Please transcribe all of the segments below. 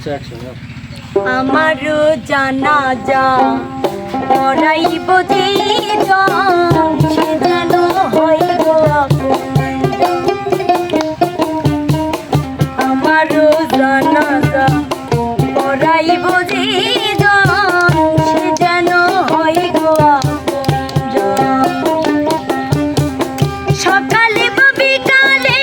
আচ্ছা আমার জানা যা পড়াইব যে সে যেন আমার সকালে বিকালে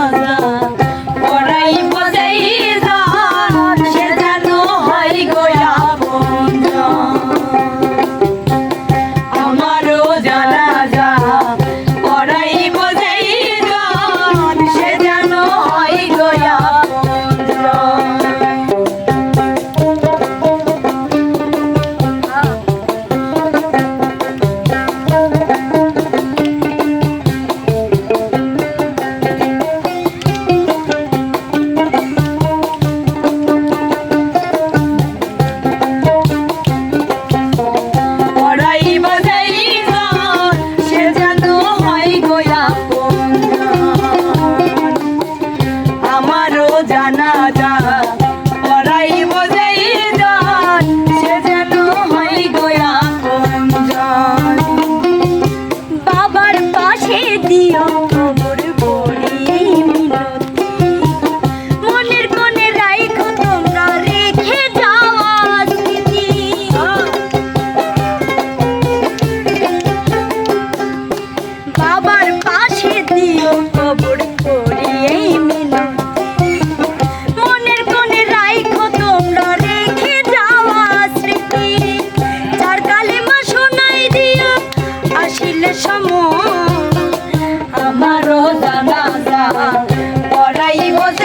i Oh, no. দিও 一波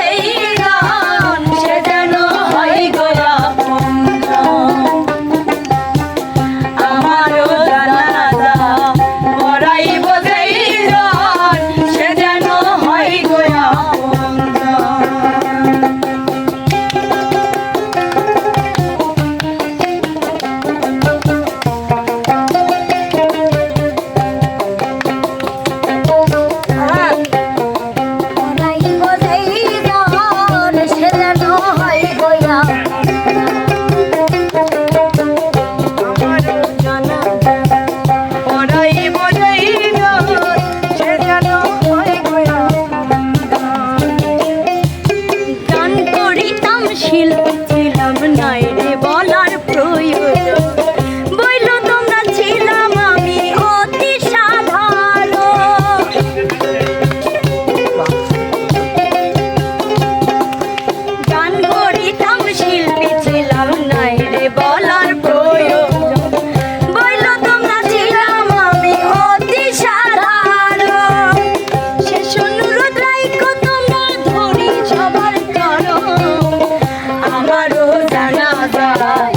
감사합니다.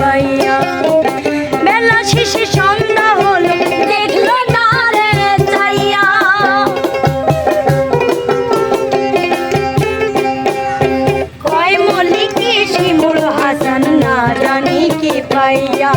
পাইয়া। বেলা শেষে সন্ধ্যা হলো দেখল তারে যাইয়া কয় মলিকে শিমুল হাসান না জানি কে পাইয়া।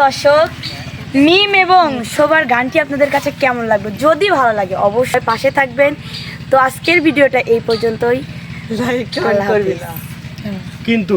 দর্শক মিম এবং শোভার গানটি আপনাদের কাছে কেমন লাগবে যদি ভালো লাগে অবশ্যই পাশে থাকবেন। তো আজকের ভিডিওটা এই পর্যন্তই। লাইক করবেন কিন্তু